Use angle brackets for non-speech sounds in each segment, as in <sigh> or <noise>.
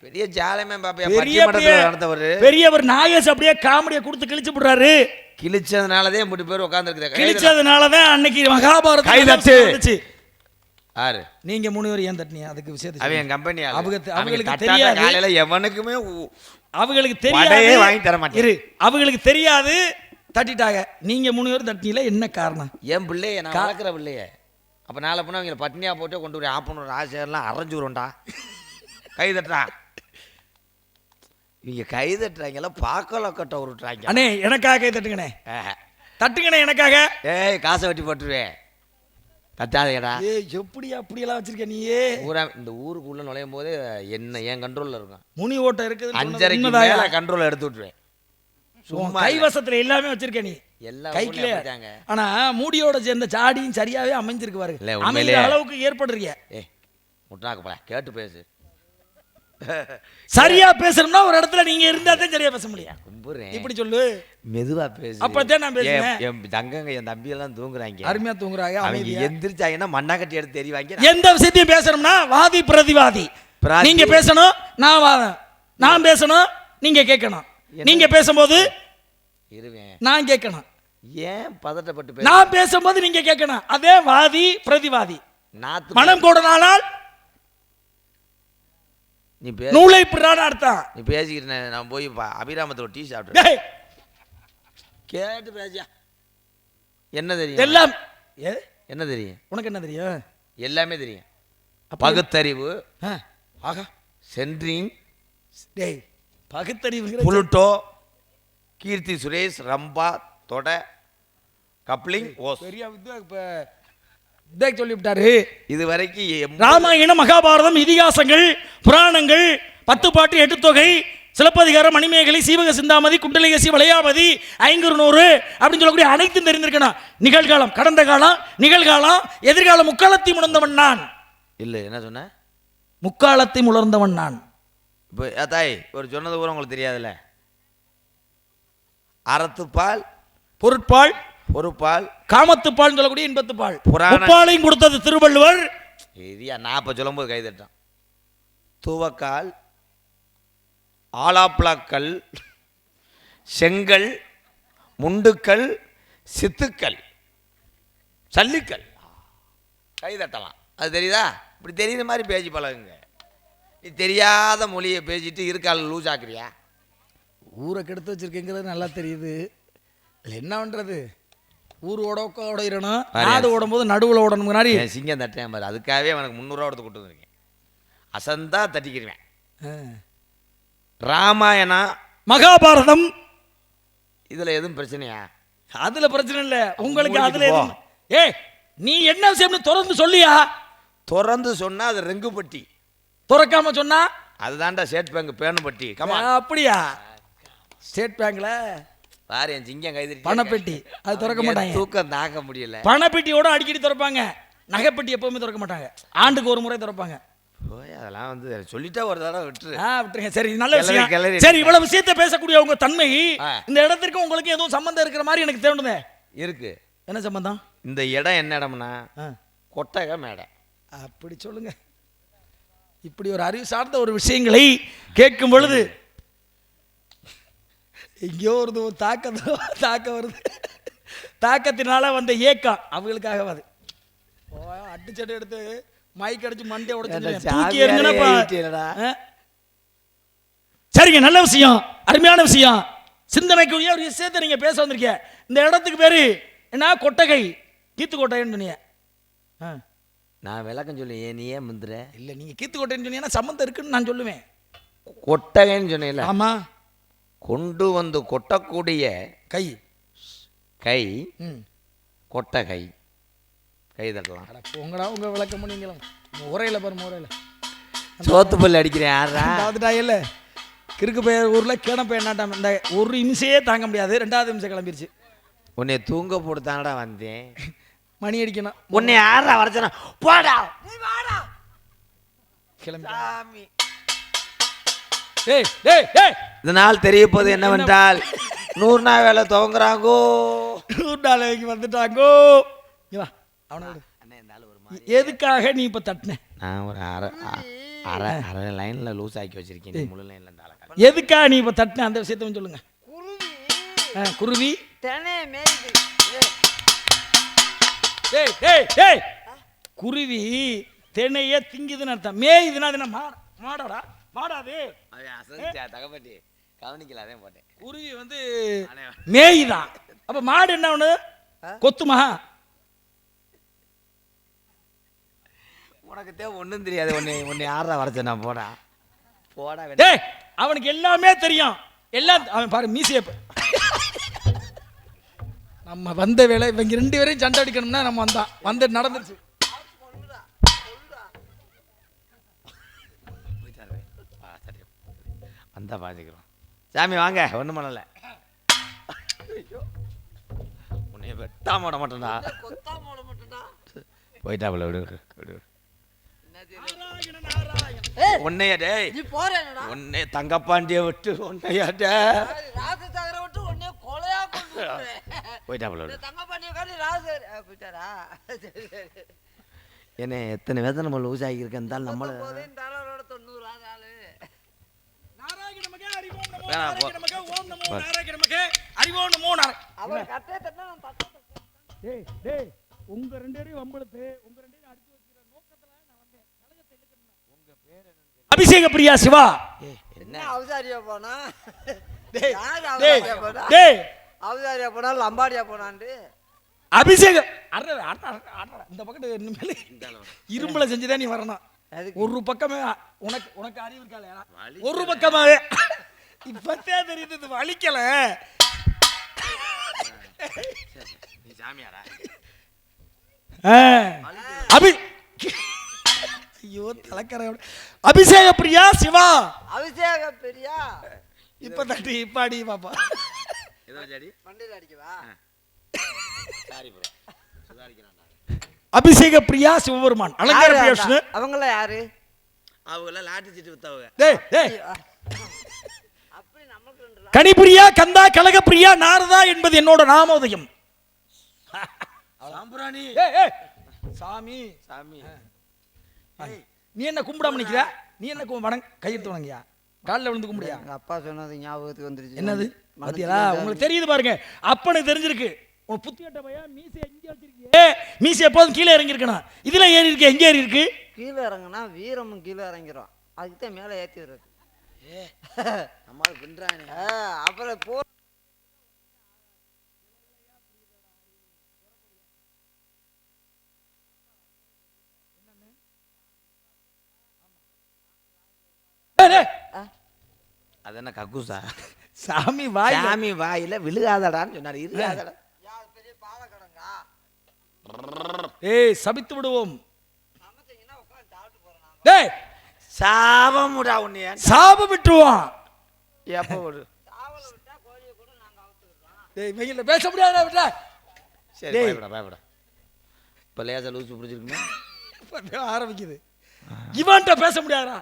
பெரிய ஜாலமே பாப்பையா. பெரிய பட்டிமன்றத்துல பெரிய- நடந்தவரு. பெரியவர் நாகேஷ் அப்படியே காமெடியை கொடுத்து கிழிச்சு இப்படி பேர் உட்காந்துருக்குது கிழிச்சதுனாலதான் அன்னைக்கு மகாபாரதம் யாரு? நீங்க மூணு பேர் ஏன் தட்டினீங்க? அதுக்கு விஷயத்தை அவன் சொல்லுங்க. என் கம்பெனி அவங்க- அவங்களுக்கு தெரியாது. காலையில எவனுக்குமே அவங்களுக்கு தெரியாது. வாங்கி தர மாட்டேன். அவங்களுக்கு தெரியாது. தட்டிட்டாங்க. நீங்க மூணு பேர் தட்டினீல என்ன காரணம்? என் பிள்ளைய நான் வளர்க்குற பிள்ளைய. அப்ப நாளை பண்ண அவங்கள பட்னியா போட்டு கொண்டு போய் ஆப்பணும். ஆசையெல்லாம் அரைஞ்சு விடும்டா கை தட்டுறா. இவங்க கை தட்டுறாங்கல்ல பாக்கல கட்ட உருட்டுறாங்க. அண்ணே எனக்காக கை தட்டுங்கண்ணே. தட்டுங்கண்ணே எனக்காக. ஏய் காசை வெட்டி போட்டுருவேன் தட்டாதேடா. ஏ எப்படி அப்படியெல்லாம் வச்சிருக்க நீயே? ஊரா இந்த ஊருக்குள்ள நுழையும் போது என்ன என் கண்ட்ரோல்ல இருக்கும். முனி ஓட்டம் இருக்குது அஞ்சரைக்கு மேல கண்ட்ரோல் எடுத்து விட்டுருவேன். சும்மா. கைவசத்துல எல்லாமே வச்சிருக்க நீ. எல்லா கைக்குள்ளே. ஆனா மூடியோட சேர்ந்த சாடியும் சரியாவே அமைஞ்சிருக்கு பாருங்க. அமைந்த உண்மையிலே- அளவுக்கு ஏற்படுறீங்க ஏய் முட்டாக்கு போல கேட்டு பேசு. <laughs> சரியா பேசணும்னா ஒரு இடத்துல நீங்க இருந்தா தான் சரியா பேச முடியும். கும்புறேன். இப்படி சொல்லு. மெதுவா பேசு. அப்பதான் நான் பேசுனேன். என் தங்கங்க என் தம்பி எல்லாம் தூங்குறாங்க. அருமையா தூங்குறாங்க அவங்க எந்திரிச்சாங்கன்னா மண்ணாக்கட்டி எடுத்து தெரிவாங்க. எந்த விஷயத்தையும் பேசணும்னா வாதி பிரதிவாதி. பிராதி- நீங்க பேசணும் நான் வாதம். நான் பேசணும் நீங்க கேட்கணும். நீங்க பேசும்போது இருவேன். நான் கேட்கணும். ஏன் பதட்டப்பட்டு நான் பேசும்போது நீங்க கேட்கணும். அதே வாதி பிரதிவாதி. மனம் கூடனானால் நீ பே நூலை பிறான அர்த்தம். நீ பேசிக்கிட்டு நான் போய் அபிராமத்துல டீ சாப்பிட்றேன் டேய், கேட்டு பேசியா. என்ன தெரியும்? எல்லாம் என்ன தெரியும்? உனக்கு என்ன தெரியும்? எல்லாமே தெரியும். பகுத்தறிவு ஆகா. சென்ட்ரிங் டேய் பகுத்தறிவுங்கிற புளுட்டோ கீர்த்தி சுரேஷ் ரம்பா தொட கப்ளிங் ஓஸ். பெரிய இது இப்ப இதே சொல்லிவிட்டாரு. இது வரைக்கும் ராமாயணம் மகாபாரதம் இதிகாசங்கள் புராணங்கள் பத்து பாட்டு எட்டு தொகை சிலப்பதிகாரம் மணிமேகலை சீவக சிந்தாமதி குண்டலிகசி வளையாமதி ஐங்குறு நூறு அப்படின்னு சொல்லக்கூடிய அனைத்தும் தெரிந்திருக்கணும் நிகழ்காலம் கடந்த காலம் நிகழ்காலம் எதிர்காலம் முக்காலத்தை உணர்ந்தவன் நான். இல்லை என்ன சொன்ன? முக்காலத்தை உணர்ந்தவன் நான். இப்போ தாய் ஒரு சொன்னது கூட உங்களுக்கு தெரியாதுல்ல? அறத்துப்பால் பொருட்பால் பொறுப்பால் காமத்துப்பால் சொல்லக்கூடிய இன்பத்துப்பால் புராண- முப்பாலையும் கொடுத்தது திருவள்ளுவர். சரியா நான் இப்போ சொல்லும்போது கை தட்டான் துவக்கால் ஆலாப்ளாக்கல் செங்கல் முண்டுக்கல் சித்துக்கள் சல்லிக்கல் கை தட்டலாம். அது தெரியுதா? இப்படி தெரியுற மாதிரி பேசி பழகுங்க. நீ தெரியாத மொழியை பேசிட்டு இருக்கால் லூஸ் ஆக்குறியா ஊரை கெடுத்து வச்சிருக்கேங்கிறது நல்லா தெரியுது. இதுல என்ன பண்றது? ஊர் ஓட ஓடிடணும் நாடு ஓடும்போது நடுவில் ஓடணும் என் சிங்கம் தட்டேன் பாரு அதுக்காகவே எனக்கு முந்நூறுரூவா எடுத்து கொடுத்து வந்திருக்கேன் அசந்தா தட்டிக்கிடுவேன். ராமாயணம். மகாபாரதம். இதில் எதுவும் பிரச்சனையா? அதுல பிரச்சனை இல்ல. உங்களுக்கு அதுல ஏய் நீ என்ன விஷயம்னு தொடர்ந்து சொல்லியா? திறந்து சொன்னா அது ரெங்குப்பட்டி துறக்காம சொன்னா? அதுதான்டா ஸ்டேட் பேங்க் ஆ, அப்படியா? ஸ்டேட் பேங்க்ல பாரு என் சிங்கம் கைதிரி பணப்பெட்டி அது திறக்க மாட்டாங்க. தூக்கம் தாக்க முடியல. பணப்பெட்டியோட அடிக்கடி திறப்பாங்க. நகைப்பெட்டி எப்பவுமே திறக்க மாட்டாங்க. ஆண்டுக்கு ஒரு முறை திறப்பாங்க. அதெல்லாம் வந்து சொல்லிட்டா ஒரு தடவை விட்டுரு. ஆ விட்டுருங்க. சரி நல்ல விஷயம். சரி இவ்வளவு விஷயத்தை பேசக்கூடிய உங்க தன்மை. இந்த இடத்திற்கு உங்களுக்கு எதுவும் சம்பந்தம் இருக்கிற மாதிரி எனக்கு தோணுதே. இருக்கு. என்ன சம்பந்தம்? இந்த இடம் என்ன இடம்னா. கொட்டகை மேடை. அப்படி சொல்லுங்க. இப்படி ஒரு அறிவு சார்ந்த ஒரு விஷயங்களை கேட்கும் பொழுது எங்கேயோ ஒரு ஒரு தாக்கத்தோ தாக்கம் வருது. தாக்கத்தினால வந்த ஏக்கம் அவங்களுக்காக அது. ஓ, அடிச்சடி எடுத்து மைக் அடிச்சு மண்டை உடச்சு? சரிங்க நல்ல விஷயம். அருமையான விஷயம். சிந்தனைக்குரிய ஒரு விஷயத்தை நீங்க பேச வந்திருக்கீங்க. இந்த இடத்துக்கு பேரு என்ன? கொட்டகை. கீத்து கொட்டகைன்னு சொன்னீங்க. ஆ. நான் விளக்கம் சொல்லி ஏன் நீ ஏன் முந்துற? இல்ல நீங்க கீத்து கொட்டைன்னு சொன்னீங்கன்னா சம்மந்தம் இருக்குன்னு நான் சொல்லுவேன். கொட்டகைன்னு சொன்னீங்கல்ல ஆமா. கொண்டு வந்து கொட்டக்கூடிய கை. கை ம். கொட்டகை கை. தட்டலாம். அட போங்கடா உங்க விளக்கம் பண்ணீங்களா உரையில பாரு முறையில சோத்து பல் அடிக்கிறேன் யாரா <laughs> பார்த்துட்டா இல்ல. கிறுக்கு பெயர் ஊர்ல பெயர் நாட்டம் இந்த ஒரு நிமிஷமே தாங்க முடியாது. ரெண்டாவது நிமிஷம் கிளம்பிருச்சு. உன்னை தூங்க போட்டு தானடா வந்தேன். <laughs> மணி அடிக்கணும். உன்னை யாரா வரச்சனா போடா. கிளம்பி இதனால் தெரிய போது என்னவென்றால் நூறு நாள் வேலை துவங்குறாங்கோ. நாளைக்கு வந்துட்டாங்கோ. இங்க வா அவனை விடு. அண்ணே இந்த ஆளு ஒரு எதுக்காக நீ இப்ப தட்டின? நான் ஒரு அரை அரை அரை லைனில் லூஸ் ஆக்கி வச்சிருக்கேன். நீ முழு லைனில் இந்த ஆளை எதுக்கா நீ இப்போ தட்டின? அந்த விஷயத்த கொஞ்சம் சொல்லுங்க. குருவி. ஆ, குருவி. தினைய திங்குதுன்னு அர்த்தம். மேயுதுன்னா அது என்ன? மாட மாடாடா. மாடாது அவன் தகப்பட்டி. கவனிக்கல அதே போட்டேன். குருவி வந்து மேயுதான். அப்ப மாடு என்ன ஒண்ணு? கொத்துமா உனக்கு தேவை ஒன்றும் தெரியாது. உன்னை உன்னை யாரா வரைச்ச நான் போடா. போடா. டேய் அவனுக்கு எல்லாமே தெரியும். எல்லாம் அவன் பாரு மீசிய நம்ம வந்த வேலை இவங்க ரெண்டு பேரையும் சண்டை அடிக்கணும்னா நம்ம வந்தான் வந்து நடந்துருச்சு. வந்தா பாத்துக்கிறோம் சாமி வாங்க. ஒன்றும் பண்ணல. உன்னை வெட்டாம விட மாட்டேன்டா. போயிட்டாப்புல விடு விடு உன்னைய டேய். உன்னை தங்கப்பாண்டிய விட்டு உன்னையா டேய் ராச தகர விட்டு உன்னைய கொலையா கொண்டு போயிட்டாப்புல விடு. என்ன எத்தனை வேதனை நம்ம லூஸ் ஆகியிருக்க இருந்தாலும் நம்மள தொண்ணூறு ஆளு வேணாம், போ. அவர் கட்டே தட்டினா நான் தட்ட டேய் டேய் உங்க ரெண்டு பேரையும் வம்பளுத்து உங்க ரெண்டு பேரையும் அடிச்சு வைக்கிற நோக்கத்துல நான் வந்தேன். உங்க பேர் அபிஷேக பிரியா சிவா. என்ன அவசாரியா போனா? டேய், அவசாரியா போனா? டேய். அவசாரியா போனா லம்பாடியா போனான்ட்டு? அபிஷேக அட, அட, அட, அட, இந்த பக்கத்து இரும்புல செஞ்சுதான் நீ வரணும். ஒரு பக்கமே உனக்கு உனக்கு அறிவு இருக்கால ஒரு பக்கமாவே. இப்பத்தே தெரியுது இது வலிக்கல. அபி ஐயோ தலைக்கரை அபிஷேக பிரியா சிவா. அபிஷேக பெரியா? இப்ப தட்டி இப்ப அடி பாப்பா. ஏதோ ஜாடி மண்டையில் அடிக்கவா? சாரி ப்ரோ சுதாரிக்கிறான் அபிஷேக பிரியா சிவபெருமான். அலங்கார பிரியா விஷ்ணு அவங்கள யாரு? அவங்க லாட்டி சீட்டு வித்தவங்க. டேய் டேய். அப்படி நமக்கு ரெண்டு கனிபிரியா கந்தா கலகப்பிரியா நாரதா என்பது என்னோட நாமோதயம். சாம்பிராணி. ஏய், ஏய். சாமி. சாமி. நீ என்ன கும்பிடாம நிக்கிற? நீ என்ன கு- வணங்க கையெடுத்து வணங்கியா? காலில் விழுந்து கும்பிடியா அப்பா சொன்னது ஞாபகத்துக்கு வந்துருச்சு. என்னது? இருந்து உங்களுக்கு தெரியுது பாருங்க. அப்பனுக்கு தெரிஞ்சிருக்கு. உன் புத்தியட்ட பையன் மீசை எங்க வச்சிருக்கியே? மீசை எப்போதும் கீழே இறங்கி இருக்கணும் இதுல ஏறி இருக்கு எங்க ஏறி இருக்கு? கீழே இறங்குனா வீரமும் கீழே இறங்கிறோம் அதுக்கு தான் மேலே ஏற்றி விடுறது நம்மால் பின்றானே அப்புறம் போ. அது என்ன கக்கூசா? சாமி வாய் சாமி வாயில விழுகாதடான்னு சொன்னாரு இருக்காதடா ஏய் சபித்து விடுவோம். டேய் சாபமுடா உன்னைய. சாப விட்டுருவான். எப்போ விடு. டேய் வெயில்ல பேச முடியாதா விட்டா. சரி. பயப்பட பயப்பட. இப்போ லேசா லூசு பிடிச்சிருக்குமே. ஆரம்பிக்குது. இவன்கிட்ட பேச முடியாதா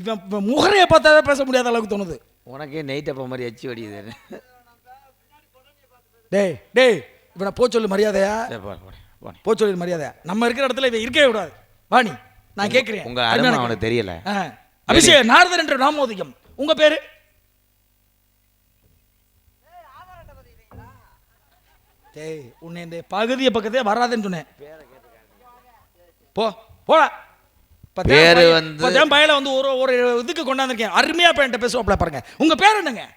இவன் முகரையை பார்த்தாவே பேச முடியாத அளவுக்கு தோணுது. உனக்கே நெய் டப்பா மாதிரி எச்சி வடியுது டேய் டேய் இவனை போ சொல்லு மரியாதையா? சரி போனேன் போனேன் போனேன் போ சொல்லு மரியாதை. நம்ம இருக்கிற இடத்துல இவன் இருக்கவே கூடாது. வாணி நான் கேட்கிறேன். உங்க அருமை அவனுக்கு தெரியல. அபிஷேக் நாரதர் என்ற நாமோதிகம். உங்க பேரு? டேய் உன்னை இந்த பகுதியை பக்கத்தே வராதுன்னு சொன்னேன். போ போடா. பேரு வந்து- பையல வந்து ஒரு ஒரு இதுக்கு கொண்டாந்துருக்கேன். அருமையா பையன்ட்ட பேசுவாப்ல பாருங்க. உங்க பேர் என்னங்க?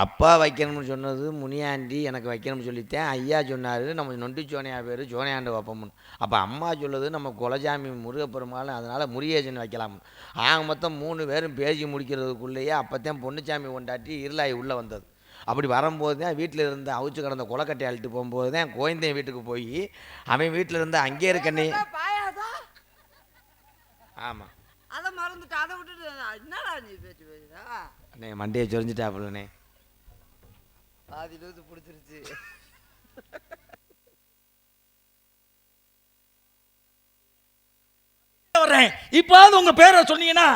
அப்பா வைக்கணும்னு சொன்னது முனியாண்டி எனக்கு வைக்கணும்னு சொல்லித்தேன் ஐயா சொன்னார் நம்ம நொண்டி சோனையா பேர் சோனையாண்டு வைப்போம்னு. அப்போ அம்மா சொல்லுது நம்ம குலஜாமி முருகப்பெருமாள் அதனால் முருகேசன் வைக்கலாம் ஆக மொத்தம் மூணு பேரும் பேசி முடிக்கிறதுக்குள்ளேயே அப்போத்தான் பொன்னுச்சாமி கொண்டாட்டி இருளாய் உள்ளே வந்தது. அப்படி வரும்போது தான் வீட்டில் இருந்த அவிச்சு கிடந்த கொலக்கட்டை அழுட்டு போகும்போது தான் கோயந்தையன் வீட்டுக்கு போய் அவன் வீட்டில் இருந்த அங்கே இருக்கண்ணே ஆமாம் அதை மறந்துட்டு அதை விட்டுட்டு என்னடா நீ பேச்சு அண்ணே மண்டையை சொரிஞ்சிட்டாப்புலண்ணே பாதி லூசு பிடிச்சிருச்சு. வர்றேன். இப்பாவது உங்க பேரை சொன்னீங்கன்னா